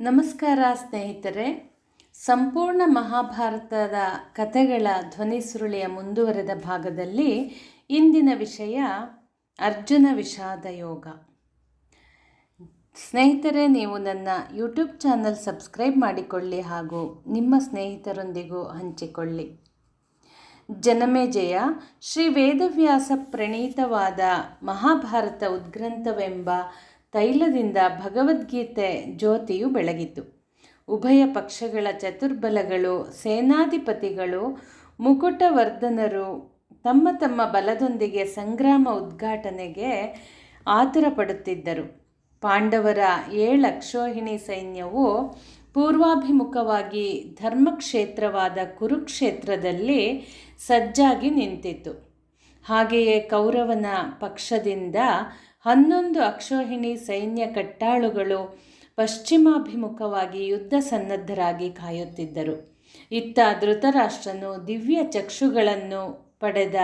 ನಮಸ್ಕಾರ ಸ್ನೇಹಿತರೆ. ಸಂಪೂರ್ಣ ಮಹಾಭಾರತದ ಕಥೆಗಳ ಧ್ವನಿ ಸುರುಳಿಯ ಮುಂದುವರೆದ ಭಾಗದಲ್ಲಿ ಇಂದಿನ ವಿಷಯ ಅರ್ಜುನ ವಿಷಾದ ಯೋಗ. ಸ್ನೇಹಿತರೆ, ನೀವು ನನ್ನ ಯೂಟ್ಯೂಬ್ ಚಾನಲ್ ಸಬ್ಸ್ಕ್ರೈಬ್ ಮಾಡಿಕೊಳ್ಳಿ ಹಾಗೂ ನಿಮ್ಮ ಸ್ನೇಹಿತರೊಂದಿಗೂ ಹಂಚಿಕೊಳ್ಳಿ. ಜನಮೇಜಯ ಶ್ರೀ ವೇದವ್ಯಾಸ ಪ್ರಣೀತವಾದ ಮಹಾಭಾರತ ಉದ್ಗ್ರಂಥವೆಂಬ ತೈಲದಿಂದ ಭಗವದ್ಗೀತೆ ಜ್ಯೋತಿಯು ಬೆಳಗಿತು. ಉಭಯ ಪಕ್ಷಗಳ ಚತುರ್ಬಲಗಳು, ಸೇನಾಧಿಪತಿಗಳು, ಮುಕುಟವರ್ಧನರು ತಮ್ಮ ತಮ್ಮ ಬಲದೊಂದಿಗೆ ಸಂಗ್ರಾಮ ಉದ್ಘಾಟನೆಗೆ ಆತುರ ಪಡುತ್ತಿದ್ದರು ಪಾಂಡವರ ಏಳಕ್ಷೋಹಿಣಿ ಸೈನ್ಯವು ಪೂರ್ವಾಭಿಮುಖವಾಗಿ ಧರ್ಮಕ್ಷೇತ್ರವಾದ ಕುರುಕ್ಷೇತ್ರದಲ್ಲಿ ಸಜ್ಜಾಗಿ ನಿಂತಿತು ಹಾಗೆಯೇ ಕೌರವನ ಪಕ್ಷದಿಂದ ಹನ್ನೊಂದು ಅಕ್ಷೋಹಿಣಿ ಸೈನ್ಯ ಕಟ್ಟಾಳುಗಳು ಪಶ್ಚಿಮಾಭಿಮುಖವಾಗಿ ಯುದ್ಧ ಸನ್ನದ್ಧರಾಗಿ ಕಾಯುತ್ತಿದ್ದರು. ಇತ್ತ ಧೃತರಾಷ್ಟ್ರನು ದಿವ್ಯ ಚಕ್ಷುಗಳನ್ನು ಪಡೆದ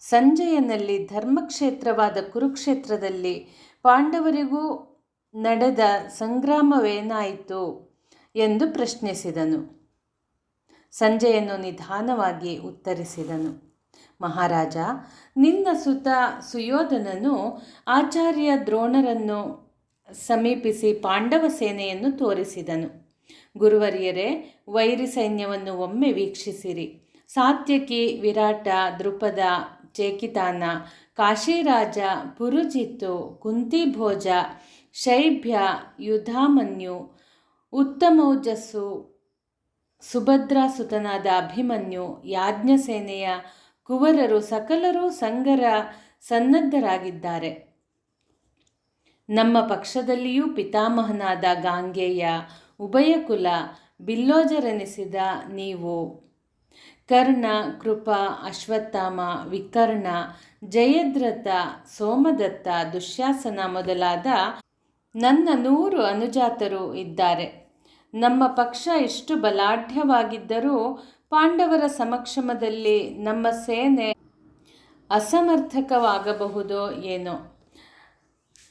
ಸಂಜಯನಲ್ಲಿ ಧರ್ಮಕ್ಷೇತ್ರವಾದ ಕುರುಕ್ಷೇತ್ರದಲ್ಲಿ ಪಾಂಡವರಿಗೂ ನಡೆದ ಸಂಗ್ರಾಮವೇನಾಯಿತು ಎಂದು ಪ್ರಶ್ನಿಸಿದನು. ಸಂಜಯನು ನಿಧಾನವಾಗಿ ಉತ್ತರಿಸಿದನು. ಮಹಾರಾಜ, ನಿನ್ನ ಸುತ ಸುಯೋಧನನು ಆಚಾರ್ಯ ದ್ರೋಣರನ್ನು ಸಮೀಪಿಸಿ ಪಾಂಡವ ಸೇನೆಯನ್ನು ತೋರಿಸಿದನು. ಗುರುವರಿಯರೇ, ವೈರಿ ಸೈನ್ಯವನ್ನು ಒಮ್ಮೆ ವೀಕ್ಷಿಸಿರಿ. ಸಾತ್ಯಕಿ, ವಿರಾಟ ದೃಪದ ಚೇಕಿತಾನ, ಕಾಶಿರಾಜ, ಪುರುಜಿತ್ತು, ಕುಂತಿಭೋಜ, ಶೈಭ್ಯ, ಯುಧಾಮನ್ಯು, ಉತ್ತಮೌಜಸ್ಸು, ಸುಭದ್ರಾಸುತನಾದ ಅಭಿಮನ್ಯು, ಯಾಜ್ಞಸೇನೆಯ ಕುವರರು ಸಕಲರೂ ಸಂಗರ ಸನ್ನದ್ಧರಾಗಿದ್ದಾರೆ. ನಮ್ಮ ಪಕ್ಷದಲ್ಲಿಯೂ ಪಿತಾಮಹನಾದ ಗಾಂಗೇಯ ಉಭಯಕುಲ ಬಿಲ್ಲೋಜರೆನಿಸಿದ ನೀವು. ಕರ್ಣ, ಕೃಪ, ಅಶ್ವತ್ಥಾಮ, ವಿಕರ್ಣ, ಜಯದ್ರಥ, ಸೋಮದತ್ತ, ದುಶ್ಯಾಸನ ಮೊದಲಾದ ನನ್ನ ನೂರು ಅನುಜಾತರು ಇದ್ದಾರೆ. ನಮ್ಮ ಪಕ್ಷ ಎಷ್ಟು ಬಲಾಢ್ಯವಾಗಿದ್ದರೂ ಪಾಂಡವರ ಸಮಕ್ಷಮದಲ್ಲಿ ನಮ್ಮ ಸೇನೆ ಅಸಮರ್ಥಕವಾಗಬಹುದೋ ಏನೋ?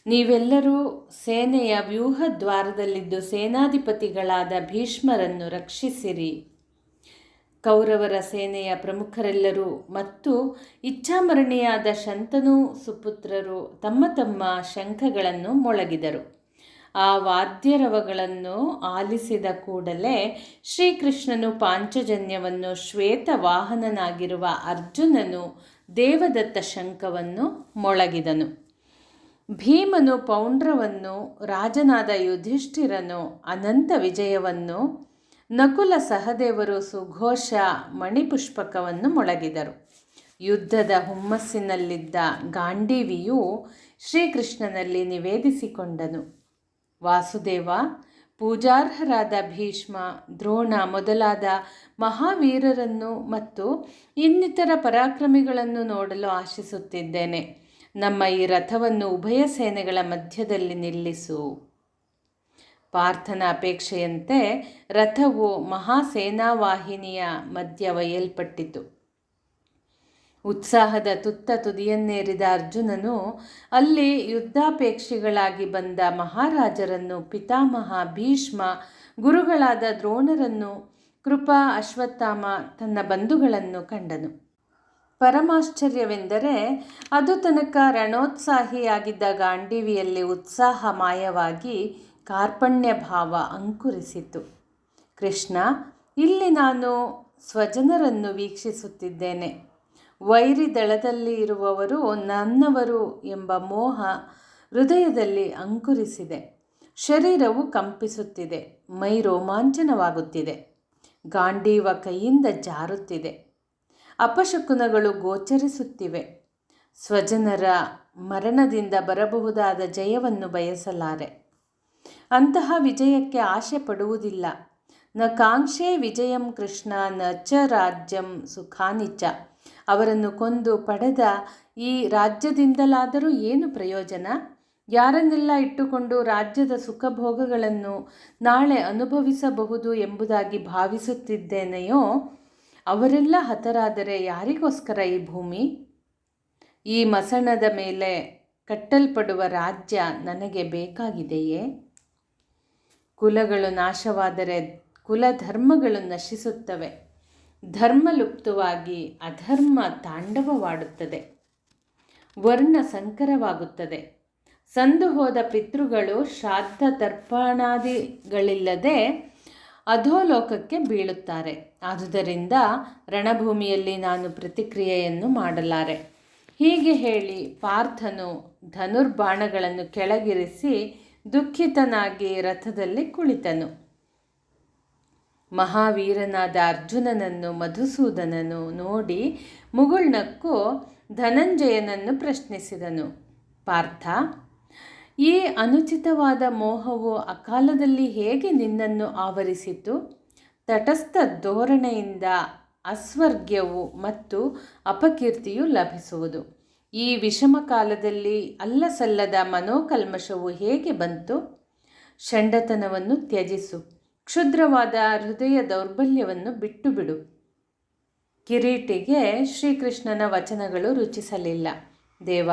ನೀವೆಲ್ಲರೂ ಸೇನೆಯ ವ್ಯೂಹ ದ್ವಾರದಲ್ಲಿದ್ದು ಸೇನಾಧಿಪತಿಗಳಾದ ಭೀಷ್ಮರನ್ನು ರಕ್ಷಿಸಿರಿ. ಕೌರವರ ಸೇನೆಯ ಪ್ರಮುಖರೆಲ್ಲರೂ ಮತ್ತು ಇಚ್ಛಾಮರಣಿಯಾದ ಶಂತನು ಸುಪುತ್ರರು ತಮ್ಮ ತಮ್ಮ ಶಂಖಗಳನ್ನು ಮೊಳಗಿದರು. ಆ ವಾದ್ಯರವಗಳನ್ನು ಆಲಿಸಿದ ಕೂಡಲೇ ಶ್ರೀಕೃಷ್ಣನು ಪಾಂಚಜನ್ಯವನ್ನು ಶ್ವೇತ ವಾಹನನಾಗಿರುವ ಅರ್ಜುನನು ದೇವದತ್ತ ಶಂಖವನ್ನು ಮೊಳಗಿದನು. ಭೀಮನು ಪೌಂಡ್ರವನ್ನು, ರಾಜನಾದ ಯುಧಿಷ್ಠಿರನು ಅನಂತ ವಿಜಯವನ್ನು, ನಕುಲ ಸಹದೇವರು ಸುಘೋಷ ಮಣಿಪುಷ್ಪಕವನ್ನು ಮೊಳಗಿದರು. ಯುದ್ಧದ ಹುಮ್ಮಸ್ಸಿನಲ್ಲಿದ್ದ ಗಾಂಡೀವಿಯು ಶ್ರೀಕೃಷ್ಣನಲ್ಲಿ ನಿವೇದಿಸಿಕೊಂಡನು. ವಾಸುದೇವ, ಪೂಜಾರ್ಹರಾದ ಭೀಷ್ಮ, ದ್ರೋಣ ಮೊದಲಾದ ಮಹಾವೀರರನ್ನು ಮತ್ತು ಇನ್ನಿತರ ಪರಾಕ್ರಮಿಗಳನ್ನು ನೋಡಲು ಆಶಿಸುತ್ತಿದ್ದೇನೆ. ನಮ್ಮ ಈ ರಥವನ್ನು ಉಭಯ ಸೇನೆಗಳ ಮಧ್ಯದಲ್ಲಿ ನಿಲ್ಲಿಸು. ಪಾರ್ಥನ ಅಪೇಕ್ಷೆಯಂತೆ ರಥವು ಮಹಾಸೇನಾವಾಹಿನಿಯ ಮಧ್ಯ ಒಯ್ಯಲ್ಪಟ್ಟಿತು ಉತ್ಸಾಹದ ತುತ್ತ ತುದಿಯನ್ನೇರಿದ ಅರ್ಜುನನು ಅಲ್ಲಿ ಯುದ್ಧಾಪೇಕ್ಷಿಗಳಾಗಿ ಬಂದ ಮಹಾರಾಜರನ್ನು ಪಿತಾಮಹ, ಭೀಷ್ಮ, ಗುರುಗಳಾದ ದ್ರೋಣರನ್ನು ಕೃಪಾ, ಅಶ್ವತ್ಥಾಮ ತನ್ನ ಬಂಧುಗಳನ್ನು ಕಂಡನು. ಪರಮಾಶ್ಚರ್ಯವೆಂದರೆ ಅದು ತನಕ ರಣೋತ್ಸಾಹಿಯಾಗಿದ್ದ ಗಾಂಡೀವಿಯಲ್ಲಿ ಉತ್ಸಾಹ ಮಾಯವಾಗಿ ಕಾರ್ಪಣ್ಯ ಭಾವ ಅಂಕುರಿಸಿತು ಕೃಷ್ಣ, ಇಲ್ಲಿ ನಾನು ಸ್ವಜನರನ್ನು ವೀಕ್ಷಿಸುತ್ತಿದ್ದೇನೆ. ವೈರಿ ದಳದಲ್ಲಿ ಇರುವವರು ನನ್ನವರು ಎಂಬ ಮೋಹ ಹೃದಯದಲ್ಲಿ ಅಂಕುರಿಸಿದೆ. ಶರೀರವು ಕಂಪಿಸುತ್ತಿದೆ, ಮೈ ರೋಮಾಂಚನವಾಗುತ್ತಿದೆ, ಗಾಂಡೀವ ಕೈಯಿಂದ ಜಾರುತ್ತಿದೆ. ಅಪಶಕುನಗಳು ಗೋಚರಿಸುತ್ತಿವೆ. ಸ್ವಜನರ ಮರಣದಿಂದ ಬರಬಹುದಾದ ಜಯವನ್ನು ಬಯಸಲಾರೆ. ಅಂತಹ ವಿಜಯಕ್ಕೆ ಆಶೆ ಪಡುವುದಿಲ್ಲ. ನ ಕಾಂಕ್ಷೆ ವಿಜಯಂ ಕೃಷ್ಣ ನ ಚ ರಾಜ್ಯಂ ಸುಖಾನಿಚ ಅವರನ್ನು ಕೊಂದು ಪಡೆದ ಈ ರಾಜ್ಯದಿಂದಲಾದರೂ ಏನು ಪ್ರಯೋಜನ? ಯಾರನ್ನೆಲ್ಲ ಇಟ್ಟುಕೊಂಡು ರಾಜ್ಯದ ಸುಖಭೋಗಗಳನ್ನು ನಾಳೆ ಅನುಭವಿಸಬಹುದು ಎಂಬುದಾಗಿ ಭಾವಿಸುತ್ತಿದ್ದೇನೆಯೋ, ಅವರೆಲ್ಲ ಹತರಾದರೆ ಯಾರಿಗೋಸ್ಕರ ಈ ಭೂಮಿ? ಈ ಮಸಣದ ಮೇಲೆ ಕಟ್ಟಲ್ಪಡುವ ರಾಜ್ಯ ನನಗೆ ಬೇಕಾಗಿದೆಯೇ? ಕುಲಗಳು ನಾಶವಾದರೆ ಕುಲಧರ್ಮಗಳು ನಶಿಸುತ್ತವೆ. ಧರ್ಮ ಲುಪ್ತವಾಗಿ ಅಧರ್ಮ ತಾಂಡವವಾಡುತ್ತದೆ. ವರ್ಣ ಸಂಕರವಾಗುತ್ತದೆ. ಸಂದು ಹೋದ ಪಿತೃಗಳು ಶ್ರಾದ್ದ ತರ್ಪಣಾದಿಗಳಿಲ್ಲದೆ ಅಧೋಲೋಕಕ್ಕೆ ಬೀಳುತ್ತಾರೆ. ಆದುದರಿಂದ ರಣಭೂಮಿಯಲ್ಲಿ ನಾನು ಪ್ರತಿಕ್ರಿಯೆಯನ್ನು ಮಾಡಲಾರೆ. ಹೀಗೆ ಹೇಳಿ ಪಾರ್ಥನು ಧನುರ್ಬಾಣಗಳನ್ನು ಕೆಳಗಿರಿಸಿ ದುಃಖಿತನಾಗಿ ರಥದಲ್ಲಿ ಕುಳಿತನು. ಮಹಾವೀರನಾದ ಅರ್ಜುನನನ್ನು ಮಧುಸೂದನನು ನೋಡಿ ಮುಗುಳ್ನಕ್ಕು ಧನಂಜಯನನ್ನು ಪ್ರಶ್ನಿಸಿದನು. ಪಾರ್ಥ, ಈ ಅನುಚಿತವಾದ ಮೋಹವು ಅಕಾಲದಲ್ಲಿ ಹೇಗೆ ನಿನ್ನನ್ನು ಆವರಿಸಿತು? ತಟಸ್ಥ ಧೋರಣೆಯಿಂದ ಅಸ್ವರ್ಗ್ಯವು ಮತ್ತು ಅಪಕೀರ್ತಿಯು ಲಭಿಸುವುದು. ಈ ವಿಷಮ ಕಾಲದಲ್ಲಿ ಅಲ್ಲಸಲ್ಲದ ಮನೋಕಲ್ಮಶವು ಹೇಗೆ ಬಂತು? ಷಂಡತನವನ್ನು ತ್ಯಜಿಸು. ಕ್ಷುದ್ರವಾದ ಹೃದಯ ದೌರ್ಬಲ್ಯವನ್ನು ಬಿಟ್ಟು ಬಿಡು ಕಿರೀಟಿಗೆ ಶ್ರೀಕೃಷ್ಣನ ವಚನಗಳು ರುಚಿಸಲಿಲ್ಲ. ದೇವ,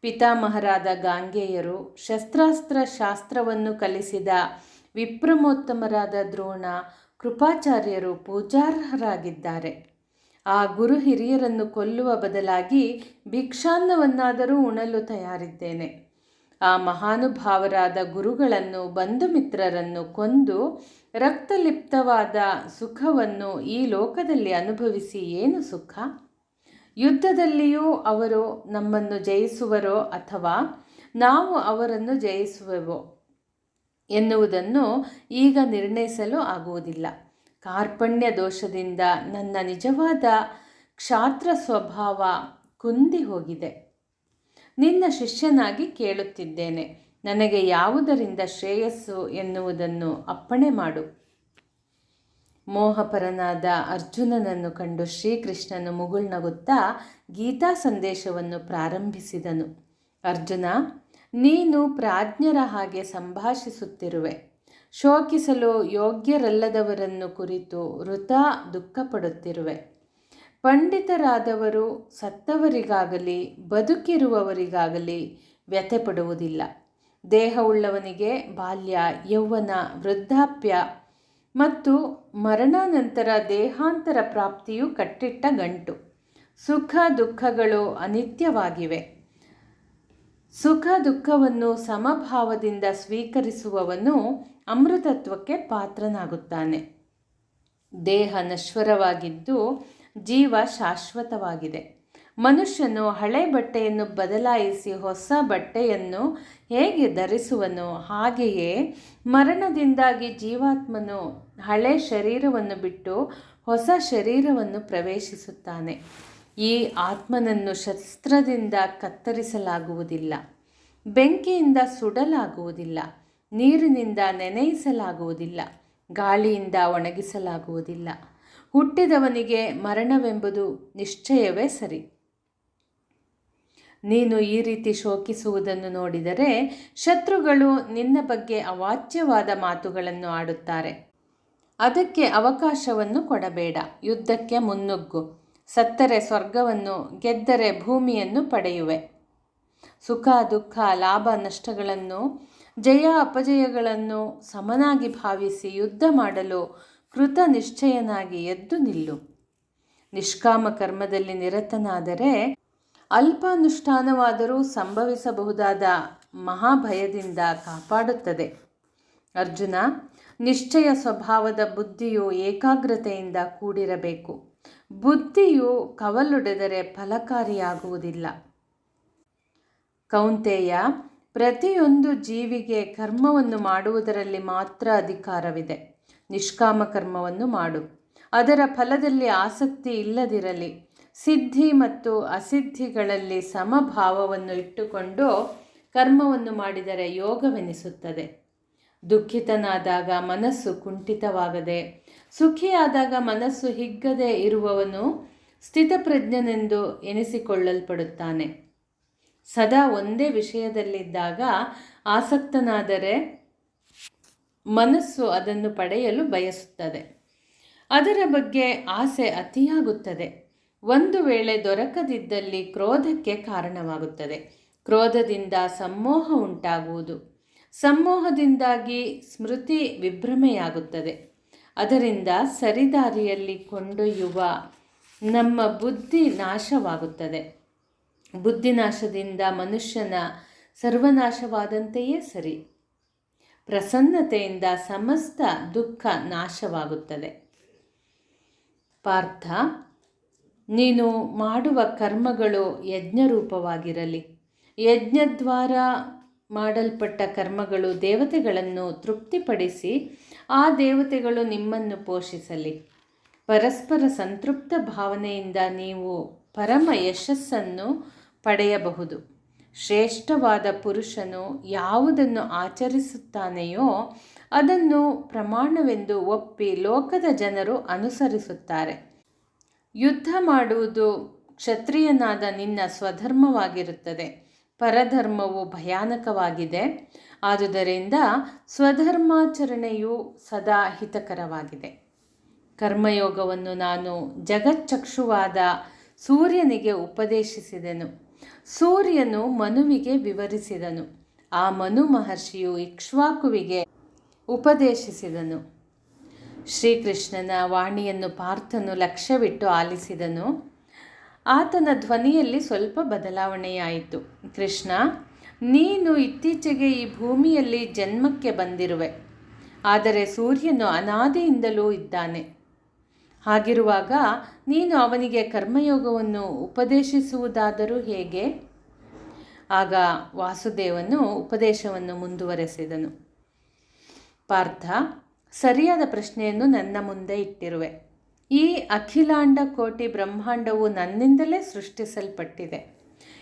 ಪಿತಾಮಹರಾದ ಗಾಂಗೆಯರು ಶಸ್ತ್ರಾಸ್ತ್ರ ಶಾಸ್ತ್ರವನ್ನು ಕಲಿಸಿದ ವಿಪ್ರಮೋತ್ತಮರಾದ ದ್ರೋಣ ಕೃಪಾಚಾರ್ಯರು ಪೂಜಾರ್ಹರಾಗಿದ್ದಾರೆ. ಆ ಗುರು ಹಿರಿಯರನ್ನು ಕೊಲ್ಲುವ ಬದಲಾಗಿ ಭಿಕ್ಷಾನ್ನವನ್ನಾದರೂ ಉಣಲು ತಯಾರಿದ್ದೇನೆ. ಆ ಮಹಾನುಭಾವರಾದ ಗುರುಗಳನ್ನು, ಬಂಧು ಮಿತ್ರರನ್ನು ಕೊಂದು ರಕ್ತಲಿಪ್ತವಾದ ಸುಖವನ್ನು ಈ ಲೋಕದಲ್ಲಿ ಅನುಭವಿಸಿ ಏನು ಸುಖ? ಯುದ್ಧದಲ್ಲಿಯೂ ಅವರು ನಮ್ಮನ್ನು ಜಯಿಸುವರೋ ಅಥವಾ ನಾವು ಅವರನ್ನು ಜಯಿಸುವೆವೋ ಎನ್ನುವುದನ್ನು ಈಗ ನಿರ್ಣಯಿಸಲು ಆಗುವುದಿಲ್ಲ. ಕಾರ್ಪಣ್ಯ ದೋಷದಿಂದ ನನ್ನ ನಿಜವಾದ ಕ್ಷಾತ್ರ ಸ್ವಭಾವ ಕುಂದಿ ಹೋಗಿದೆ ನಿನ್ನ ಶಿಷ್ಯನಾಗಿ ಕೇಳುತ್ತಿದ್ದೇನೆ. ನನಗೆ ಯಾವುದರಿಂದ ಶ್ರೇಯಸ್ಸು ಎನ್ನುವುದನ್ನು ಅಪ್ಪಣೆ ಮಾಡು. ಮೋಹಪರನಾದ ಅರ್ಜುನನನ್ನು ಕಂಡು ಶ್ರೀಕೃಷ್ಣನು ಮುಗುಳ್ನಗುತ್ತಾ ಗೀತಾ ಸಂದೇಶವನ್ನು ಪ್ರಾರಂಭಿಸಿದನು. ಅರ್ಜುನ, ನೀನು ಪ್ರಾಜ್ಞರ ಹಾಗೆ ಸಂಭಾಷಿಸುತ್ತಿರುವೆ. ಶೋಕಿಸಲು ಯೋಗ್ಯರಲ್ಲದವರನ್ನು ಕುರಿತು ವೃಥಾ ದುಃಖಪಡುತ್ತಿರುವೆ. ಪಂಡಿತರಾದವರು ಸತ್ತವರಿಗಾಗಲಿ, ಬದುಕಿರುವವರಿಗಾಗಲಿ ವ್ಯಥೆಪಡುವುದಿಲ್ಲ. ದೇಹವುಳ್ಳವನಿಗೆ ಬಾಲ್ಯ, ಯೌವನ, ವೃದ್ಧಾಪ್ಯ ಮತ್ತು ಮರಣಾನಂತರ ದೇಹಾಂತರ ಪ್ರಾಪ್ತಿಯು ಕಟ್ಟಿಟ್ಟ ಗಂಟು. ಸುಖ ದುಃಖಗಳು ಅನಿತ್ಯವಾಗಿವೆ. ಸುಖ ದುಃಖವನ್ನು ಸಮಭಾವದಿಂದ ಸ್ವೀಕರಿಸುವವನು ಅಮೃತತ್ವಕ್ಕೆ ಪಾತ್ರನಾಗುತ್ತಾನೆ. ದೇಹ ನಶ್ವರವಾಗಿದ್ದು ಜೀವ ಶಾಶ್ವತವಾಗಿದೆ. ಮನುಷ್ಯನು ಹಳೆ ಬಟ್ಟೆಯನ್ನು ಬದಲಾಯಿಸಿ ಹೊಸ ಬಟ್ಟೆಯನ್ನು ಹೇಗೆ ಧರಿಸುವನೋ ಹಾಗೆಯೇ ಮರಣದಿಂದಾಗಿ ಜೀವಾತ್ಮನು ಹಳೆ ಶರೀರವನ್ನು ಬಿಟ್ಟು ಹೊಸ ಶರೀರವನ್ನು ಪ್ರವೇಶಿಸುತ್ತಾನೆ. ಈ ಆತ್ಮನನ್ನು ಶಸ್ತ್ರದಿಂದ ಕತ್ತರಿಸಲಾಗುವುದಿಲ್ಲ. ಬೆಂಕಿಯಿಂದ ಸುಡಲಾಗುವುದಿಲ್ಲ. ನೀರಿನಿಂದ ನೆನೆಯಿಸಲಾಗುವುದಿಲ್ಲ. ಗಾಳಿಯಿಂದ ಒಣಗಿಸಲಾಗುವುದಿಲ್ಲ. ಹುಟ್ಟಿದವನಿಗೆ ಮರಣವೆಂಬುದು ನಿಶ್ಚಯವೇ ಸರಿ. ನೀನು ಈ ರೀತಿ ಶೋಕಿಸುವುದನ್ನು ನೋಡಿದರೆ ಶತ್ರುಗಳು ನಿನ್ನ ಬಗ್ಗೆ ಅವಾಚ್ಯವಾದ ಮಾತುಗಳನ್ನು ಆಡುತ್ತಾರೆ. ಅದಕ್ಕೆ ಅವಕಾಶವನ್ನು ಕೊಡಬೇಡ. ಯುದ್ಧಕ್ಕೆ ಮುನ್ನುಗ್ಗು. ಸತ್ತರೆ ಸ್ವರ್ಗವನ್ನು ಗೆದ್ದರೆ ಭೂಮಿಯನ್ನು ಪಡೆಯುವೆ. ಸುಖ, ದುಃಖ, ಲಾಭ, ನಷ್ಟಗಳನ್ನು, ಜಯ, ಅಪಜಯಗಳನ್ನು ಸಮನಾಗಿ ಭಾವಿಸಿ ಯುದ್ಧ ಮಾಡಲು ಕೃತ ನಿಶ್ಚಯನಾಗಿ ಎದ್ದು ನಿಲ್ಲು. ನಿಷ್ಕಾಮ ಕರ್ಮದಲ್ಲಿ ನಿರತನಾದರೆ ಅಲ್ಪಾನುಷ್ಠಾನವಾದರೂ ಸಂಭವಿಸಬಹುದಾದ ಮಹಾಭಯದಿಂದ ಕಾಪಾಡುತ್ತದೆ. ಅರ್ಜುನ, ನಿಶ್ಚಯ ಸ್ವಭಾವದ ಬುದ್ಧಿಯು ಏಕಾಗ್ರತೆಯಿಂದ ಕೂಡಿರಬೇಕು. ಬುದ್ಧಿಯು ಕವಲೊಡೆದರೆ ಫಲಕಾರಿಯಾಗುವುದಿಲ್ಲ. ಕೌಂತೆಯ, ಪ್ರತಿಯೊಂದು ಜೀವಿಗೆ ಕರ್ಮವನ್ನು ಮಾಡುವುದರಲ್ಲಿ ಮಾತ್ರ ಅಧಿಕಾರವಿದೆ. ನಿಷ್ಕಾಮ ಕರ್ಮವನ್ನು ಮಾಡು. ಅದರ ಫಲದಲ್ಲಿ ಆಸಕ್ತಿ ಇಲ್ಲದಿರಲಿ. ಸಿದ್ಧಿ ಮತ್ತು ಅಸಿದ್ಧಿಗಳಲ್ಲಿ ಸಮಭಾವವನ್ನು ಇಟ್ಟುಕೊಂಡು ಕರ್ಮವನ್ನು ಮಾಡಿದರೆ ಯೋಗವೆನಿಸುತ್ತದೆ. ದುಃಖಿತನಾದಾಗ ಮನಸ್ಸು ಕುಂಠಿತವಾಗದೆ, ಸುಖಿಯಾದಾಗ ಮನಸ್ಸು ಹಿಗ್ಗದೆ ಇರುವವನು ಸ್ಥಿತಪ್ರಜ್ಞನೆಂದು ಎನಿಸಿಕೊಳ್ಳಲ್ಪಡುತ್ತಾನೆ. ಸದಾ ಒಂದೇ ವಿಷಯದಲ್ಲಿದ್ದಾಗ ಆಸಕ್ತನಾದರೆ ಮನಸ್ಸು ಅದನ್ನು ಪಡೆಯಲು ಬಯಸುತ್ತದೆ. ಅದರ ಬಗ್ಗೆ ಆಸೆ ಅತಿಯಾಗುತ್ತದೆ. ಒಂದು ವೇಳೆ ದೊರಕದಿದ್ದಲ್ಲಿ ಕ್ರೋಧಕ್ಕೆ ಕಾರಣವಾಗುತ್ತದೆ. ಕ್ರೋಧದಿಂದ ಸಮ್ಮೋಹ ಉಂಟಾಗುವುದು. ಸಮ್ಮೋಹದಿಂದಾಗಿ ಸ್ಮೃತಿ ವಿಭ್ರಮೆಯಾಗುತ್ತದೆ. ಅದರಿಂದ ಸರಿದಾರಿಯಲ್ಲಿ ಕೊಂಡೊಯ್ಯುವ ನಮ್ಮ ಬುದ್ಧಿ ನಾಶವಾಗುತ್ತದೆ. ಬುದ್ಧಿನಾಶದಿಂದ ಮನುಷ್ಯನ ಸರ್ವನಾಶವಾದಂತೆಯೇ ಸರಿ. ಪ್ರಸನ್ನತೆಯಿಂದ ಸಮಸ್ತ ದುಃಖ ನಾಶವಾಗುತ್ತದೆ. ಪಾರ್ಥ ನೀನು ಮಾಡುವ ಕರ್ಮಗಳು ಯಜ್ಞರೂಪವಾಗಿರಲಿ. ಯಜ್ಞದ್ವಾರ ಮಾಡಲ್ಪಟ್ಟ ಕರ್ಮಗಳು ದೇವತೆಗಳನ್ನು ತೃಪ್ತಿಪಡಿಸಿ ಆ ದೇವತೆಗಳು ನಿಮ್ಮನ್ನು ಪೋಷಿಸಲಿ. ಪರಸ್ಪರ ಸಂತೃಪ್ತ ಭಾವನೆಯಿಂದ ನೀವು ಪರಮ ಯಶಸ್ಸನ್ನು ಪಡೆಯಬಹುದು. ಶ್ರೇಷ್ಠವಾದ ಪುರುಷನು ಯಾವುದನ್ನು ಆಚರಿಸುತ್ತಾನೆಯೋ ಅದನ್ನು ಪ್ರಮಾಣವೆಂದು ಒಪ್ಪಿ ಲೋಕದ ಜನರು ಅನುಸರಿಸುತ್ತಾರೆ. ಯುದ್ಧ ಮಾಡುವುದು ಕ್ಷತ್ರಿಯನಾದ ನಿನ್ನ ಸ್ವಧರ್ಮವಾಗಿರುತ್ತದೆ. ಪರಧರ್ಮವು ಭಯಾನಕವಾಗಿದೆ. ಆದುದರಿಂದ ಸ್ವಧರ್ಮಾಚರಣೆಯು ಸದಾ ಹಿತಕರವಾಗಿದೆ. ಕರ್ಮಯೋಗವನ್ನು ನಾನು ಜಗಚ್ಚಕ್ಷುವಾದ ಸೂರ್ಯನಿಗೆ ಉಪದೇಶಿಸಿದೆನು. ಸೂರ್ಯನು ಮನುವಿಗೆ ವಿವರಿಸಿದನು. ಆ ಮನು ಮಹರ್ಷಿಯು ಇಕ್ಷ್ವಾಕುವಿಗೆ ಉಪದೇಶಿಸಿದನು. ಶ್ರೀಕೃಷ್ಣನ ವಾಣಿಯನ್ನು ಪಾರ್ಥನು ಲಕ್ಷ್ಯವಿಟ್ಟು ಆಲಿಸಿದನು. ಆತನ ಧ್ವನಿಯಲ್ಲಿ ಸ್ವಲ್ಪ ಬದಲಾವಣೆಯಾಯಿತು. ಕೃಷ್ಣ, ನೀನು ಇತ್ತೀಚೆಗೆ ಈ ಭೂಮಿಯಲ್ಲಿ ಜನ್ಮಕ್ಕೆ ಬಂದಿರುವೆ. ಆದರೆ ಸೂರ್ಯನು ಅನಾದಿಯಿಂದಲೂ ಇದ್ದಾನೆ. ಹಾಗಿರುವಾಗ ನೀನು ಅವನಿಗೆ ಕರ್ಮಯೋಗವನ್ನು ಉಪದೇಶಿಸುವುದಾದರೂ ಹೇಗೆ? ಆಗ ವಾಸುದೇವನು ಉಪದೇಶವನ್ನು ಮುಂದುವರೆಸಿದನು. ಪಾರ್ಥ ಸರಿಯಾದ ಪ್ರಶ್ನೆಯನ್ನು ನನ್ನ ಮುಂದೆ ಇಟ್ಟಿರುವೆ. ಈ ಅಖಿಲಾಂಡ ಕೋಟಿ ಬ್ರಹ್ಮಾಂಡವು ನನ್ನಿಂದಲೇ ಸೃಷ್ಟಿಸಲ್ಪಟ್ಟಿದೆ.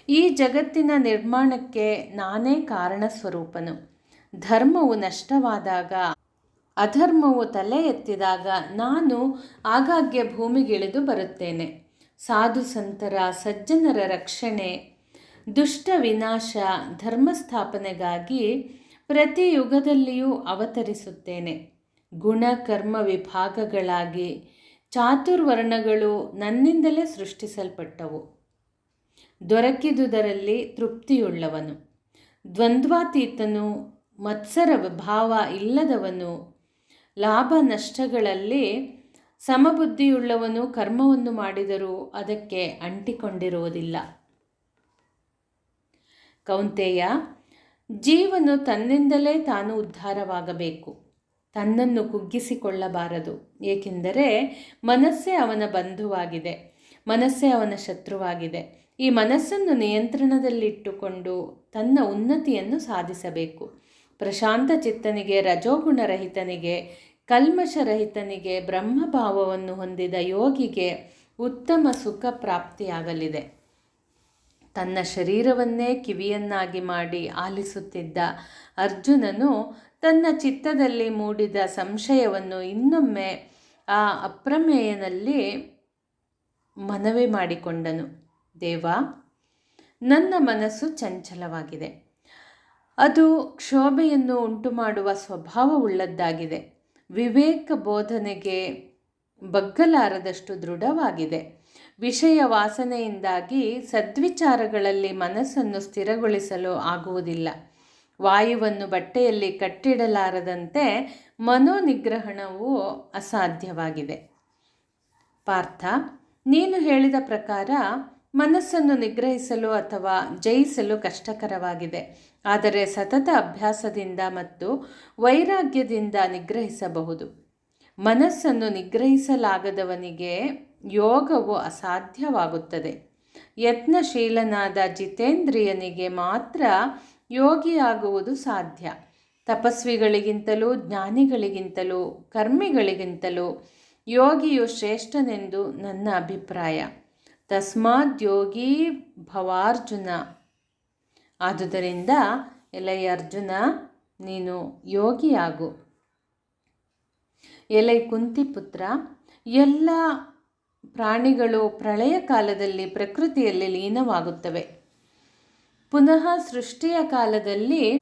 ಈ ಜಗತ್ತಿನ ನಿರ್ಮಾಣಕ್ಕೆ ನಾನೇ ಕಾರಣ ಸ್ವರೂಪನು ಧರ್ಮವು ನಷ್ಟವಾದಾಗ, ಅಧರ್ಮವು ತಲೆ ಎತ್ತಿದಾಗ ನಾನು ಆಗಾಗ್ಗೆ ಭೂಮಿಗಿಳಿದು ಬರುತ್ತೇನೆ. ಸಾಧು ಸಂತರ, ಸಜ್ಜನರ ರಕ್ಷಣೆ, ದುಷ್ಟ ವಿನಾಶ, ಧರ್ಮಸ್ಥಾಪನೆಗಾಗಿ ಪ್ರತಿ ಯುಗದಲ್ಲಿಯೂ ಅವತರಿಸುತ್ತೇನೆ. ಗುಣ ಕರ್ಮ ವಿಭಾಗಗಳಾಗಿ ಚಾತುರ್ವರ್ಣಗಳು ನನ್ನಿಂದಲೇ ಸೃಷ್ಟಿಸಲ್ಪಟ್ಟವು. ದೊರಕಿದುದರಲ್ಲಿ ತೃಪ್ತಿಯುಳ್ಳವನು. ದ್ವಂದ್ವಾತೀತನು ಮತ್ಸರ ಭಾವ ಇಲ್ಲದವನು. ಲಾಭ ನಷ್ಟಗಳಲ್ಲಿ ಸಮಬುದ್ಧಿಯುಳ್ಳವನು ಕರ್ಮವನ್ನು ಮಾಡಿದರೂ ಅದಕ್ಕೆ ಅಂಟಿಕೊಂಡಿರುವುದಿಲ್ಲ. ಕೌಂತೆಯ, ಜೀವನು ತನ್ನಿಂದಲೇ ತಾನು ಉದ್ಧಾರವಾಗಬೇಕು. ತನ್ನನ್ನು ಕುಗ್ಗಿಸಿಕೊಳ್ಳಬಾರದು. ಏಕೆಂದರೆ ಮನಸ್ಸೇ ಅವನ ಬಂಧುವಾಗಿದೆ, ಮನಸ್ಸೇ ಅವನ ಶತ್ರುವಾಗಿದೆ. ಈ ಮನಸ್ಸನ್ನು ನಿಯಂತ್ರಣದಲ್ಲಿಟ್ಟುಕೊಂಡು ತನ್ನ ಉನ್ನತಿಯನ್ನು ಸಾಧಿಸಬೇಕು. ಪ್ರಶಾಂತ ಚಿತ್ತನಿಗೆ, ರಜೋಗುಣರಹಿತನಿಗೆ, ಕಲ್ಮಶರಹಿತನಿಗೆ, ಬ್ರಹ್ಮಭಾವವನ್ನು ಹೊಂದಿದ ಯೋಗಿಗೆ ಉತ್ತಮ ಸುಖ ಪ್ರಾಪ್ತಿಯಾಗಲಿದೆ. ತನ್ನ ಶರೀರವನ್ನೇ ಕಿವಿಯನ್ನಾಗಿ ಮಾಡಿ ಆಲಿಸುತ್ತಿದ್ದ ಅರ್ಜುನನು ತನ್ನ ಚಿತ್ತದಲ್ಲಿ ಮೂಡಿದ ಸಂಶಯವನ್ನು ಇನ್ನೊಮ್ಮೆ ಆ ಅಪ್ರಮೇಯನಲ್ಲಿ ಮನವಿ ಮಾಡಿಕೊಂಡನು. ದೇವ, ನನ್ನ ಮನಸ್ಸು ಚಂಚಲವಾಗಿದೆ. ಅದು ಕ್ಷೋಭೆಯನ್ನು ಉಂಟು ಮಾಡುವ ಸ್ವಭಾವವುಳ್ಳದ್ದಾಗಿದೆ. ವಿವೇಕ ಬೋಧನೆಗೆ ಬಗ್ಗಲಾರದಷ್ಟು ದೃಢವಾಗಿದೆ. ವಿಷಯ ವಾಸನೆಯಿಂದಾಗಿ ಸದ್ವಿಚಾರಗಳಲ್ಲಿ ಮನಸ್ಸನ್ನು ಸ್ಥಿರಗೊಳಿಸಲು ಆಗುವುದಿಲ್ಲ. ವಾಯುವನ್ನು ಬಟ್ಟೆಯಲ್ಲಿ ಕಟ್ಟಿಡಲಾರದಂತೆ ಮನೋನಿಗ್ರಹಣವು ಅಸಾಧ್ಯವಾಗಿದೆ. ಪಾರ್ಥ, ನೀನು ಹೇಳಿದ ಪ್ರಕಾರ ಮನಸ್ಸನ್ನು ನಿಗ್ರಹಿಸಲು ಅಥವಾ ಜಯಿಸಲು ಕಷ್ಟಕರವಾಗಿದೆ. ಆದರೆ ಸತತ ಅಭ್ಯಾಸದಿಂದ ಮತ್ತು ವೈರಾಗ್ಯದಿಂದ ನಿಗ್ರಹಿಸಬಹುದು. ಮನಸ್ಸನ್ನು ನಿಗ್ರಹಿಸಲಾಗದವನಿಗೆ ಯೋಗವು ಅಸಾಧ್ಯವಾಗುತ್ತದೆ. ಯತ್ನಶೀಲನಾದ ಜಿತೇಂದ್ರಿಯನಿಗೆ ಮಾತ್ರ ಯೋಗಿಯಾಗುವುದು ಸಾಧ್ಯ. ತಪಸ್ವಿಗಳಿಗಿಂತಲೂ, ಜ್ಞಾನಿಗಳಿಗಿಂತಲೂ, ಕರ್ಮಿಗಳಿಗಿಂತಲೂ ಯೋಗಿಯು ಶ್ರೇಷ್ಠನೆಂದು ನನ್ನ ಅಭಿಪ್ರಾಯ. ತಸ್ಮಾತ್ ಯೋಗಿ ಭವಾರ್ಜುನ. ಆದುದರಿಂದ ಎಲೈ ಅರ್ಜುನ, ನೀನು ಯೋಗಿಯಾಗು. ಎಲೈ ಕುಂತಿಪುತ್ರ, ಎಲ್ಲ ಪ್ರಾಣಿಗಳು ಪ್ರಳಯ ಕಾಲದಲ್ಲಿ ಪ್ರಕೃತಿಯಲ್ಲಿ ಲೀನವಾಗುತ್ತವೆ. ಪುನಃ ಸೃಷ್ಟಿಯ ಕಾಲದಲ್ಲಿ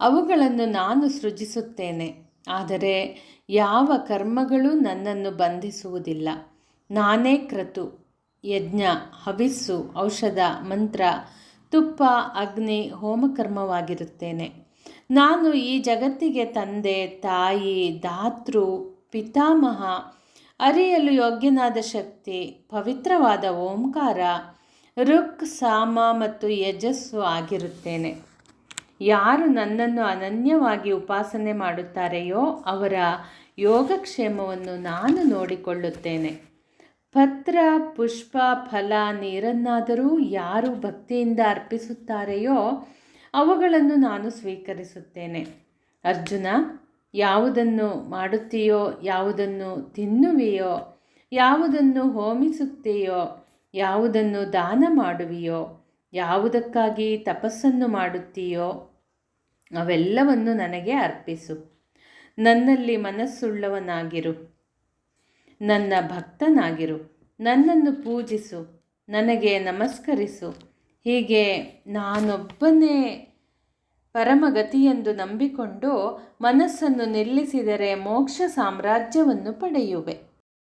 ಅವುಗಳನ್ನು ನಾನು ಸೃಜಿಸುತ್ತೇನೆ. ಆದರೆ ಯಾವ ಕರ್ಮಗಳು ನನ್ನನ್ನು ಬಂಧಿಸುವುದಿಲ್ಲ. ನಾನೇ ಕ್ರತು, ಯಜ್ಞ, ಹವಿಸ್ಸು, ಔಷಧ, ಮಂತ್ರ, ತುಪ್ಪ, ಅಗ್ನಿ, ಹೋಮಕರ್ಮವಾಗಿರುತ್ತೇನೆ. ನಾನು ಈ ಜಗತ್ತಿಗೆ ತಂದೆ, ತಾಯಿ ದಾತೃ ಪಿತಾಮಹ, ಅರಿಯಲು ಯೋಗ್ಯನಾದ ಶಕ್ತಿ, ಪವಿತ್ರವಾದ ಓಂಕಾರ ಋಕ್ ಸಾಮ ಮತ್ತು ಯಜಸ್ಸು ಆಗಿರುತ್ತೇನೆ. ಯಾರು ನನ್ನನ್ನು ಅನನ್ಯವಾಗಿ ಉಪಾಸನೆ ಮಾಡುತ್ತಾರೆಯೋ ಅವರ ಯೋಗಕ್ಷೇಮವನ್ನು ನಾನು ನೋಡಿಕೊಳ್ಳುತ್ತೇನೆ. ಪತ್ರ, ಪುಷ್ಪ, ಫಲ, ನೀರನ್ನಾದರೂ ಯಾರು ಭಕ್ತಿಯಿಂದ ಅರ್ಪಿಸುತ್ತಾರೆಯೋ ಅವುಗಳನ್ನು ನಾನು ಸ್ವೀಕರಿಸುತ್ತೇನೆ. ಅರ್ಜುನ, ಯಾವುದನ್ನು ಮಾಡುತ್ತೀಯೋ, ಯಾವುದನ್ನು ತಿನ್ನುವೆಯೋ, ಯಾವುದನ್ನು ಹೋಮಿಸುತ್ತೆಯೋ ಯಾವುದನ್ನು ದಾನ ಮಾಡುವಿಯೋ, ಯಾವುದಕ್ಕಾಗಿ ತಪಸ್ಸನ್ನು ಮಾಡುತ್ತೀಯೋ, ಅವೆಲ್ಲವನ್ನು ನನಗೆ ಅರ್ಪಿಸು. ನನ್ನಲ್ಲಿ ಮನಸ್ಸುಳ್ಳವನಾಗಿರು. ನನ್ನ ಭಕ್ತನಾಗಿರು. ನನ್ನನ್ನು ಪೂಜಿಸು. ನನಗೆ ನಮಸ್ಕರಿಸು. ಹೀಗೆ ನಾನೊಬ್ಬನೇ ಪರಮಗತಿಯೆಂದು ನಂಬಿಕೊಂಡು ಮನಸ್ಸನ್ನು ನಿಲ್ಲಿಸಿದರೆ ಮೋಕ್ಷ ಸಾಮ್ರಾಜ್ಯವನ್ನು ಪಡೆಯುವೆ.